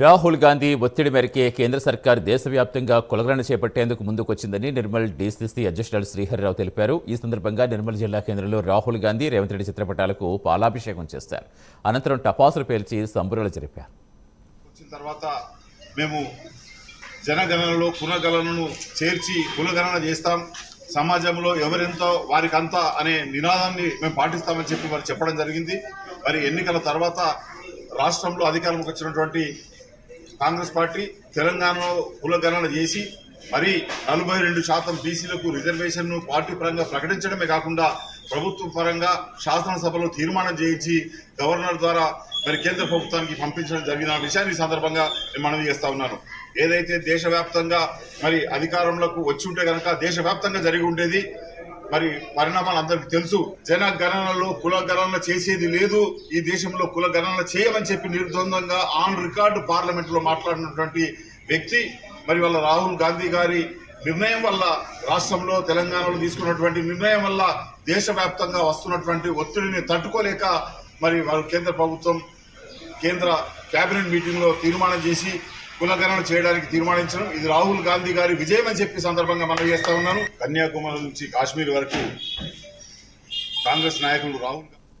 రాహుల్ గాంధీ ఒత్తిడి మేరకే కేంద్ర సర్కార్ దేశవ్యాప్తంగా కులగరణ చేపట్టేందుకు ముందుకొచ్చిందని నిర్మల్ డీసీసీ అధ్యక్షుడు శ్రీహరిరావు తెలిపారు. ఈ సందర్భంగా నిర్మల్ జిల్లా కేంద్రంలో రాహుల్ గాంధీ రేవంత్ రెడ్డి చిత్రపటాలకు పాలాభిషేకం చేస్తారు అనంతరం టపాసులు పేల్చి సంబురాలు జరిపారు. వచ్చిన తర్వాత మేము జనగణనలో పునర్గణనను చేర్చి కులగణన చేస్తాం. సమాజంలో ఎవరెంతో వారికంతా అనే నినాదాన్ని మేము పాటిస్తామని చెప్పి వారు చెప్పడం జరిగింది. మరి ఎన్నికల తర్వాత రాష్ట్రంలో అధికారంలోకి వచ్చినటువంటి కాంగ్రెస్ పార్టీ తెలంగాణలో కులగణన చేసి మరి నలభై రెండు శాతం బీసీలకు రిజర్వేషన్ను పార్టీ పరంగా ప్రకటించడమే కాకుండా ప్రభుత్వ పరంగా శాసనసభలో తీర్మానం చేయించి గవర్నర్ ద్వారా మరి కేంద్ర ప్రభుత్వానికి పంపించడం జరిగిన విషయాన్ని సందర్భంగా నేను మనవి చేస్తా ఉన్నాను. ఏదైతే దేశవ్యాప్తంగా మరి అధికారంలోకి వచ్చి ఉంటే కనుక దేశవ్యాప్తంగా జరిగి ఉండేది మరి పరిణామాలు అందరికీ తెలుసు. జన గణనలో కుల గణన చేసేది లేదు. ఈ దేశంలో కుల గణన చేయమని చెప్పి నిర్ద్వందంగా ఆన్ రికార్డు పార్లమెంట్లో మాట్లాడినటువంటి వ్యక్తి మరి వాళ్ళ రాహుల్ గాంధీ గారి నిర్ణయం వల్ల రాష్ట్రంలో తెలంగాణలో తీసుకున్నటువంటి నిర్ణయం వల్ల దేశవ్యాప్తంగా వస్తున్నటువంటి ఒత్తిడిని తట్టుకోలేక మరి వారు కేంద్ర ప్రభుత్వం కేంద్ర కేబినెట్ మీటింగ్లో తీర్మానం చేసి కులగణన చేయడానికి తీర్మానించడం. ఇది రాహుల్ గాంధీ గారి విజయం అని చెప్పి సందర్భంగా మనం చేస్తా ఉన్నాను. కన్యాకుమారి నుంచి కాశ్మీర్ వరకు కాంగ్రెస్ నాయకులు రాహుల్ గాంధీ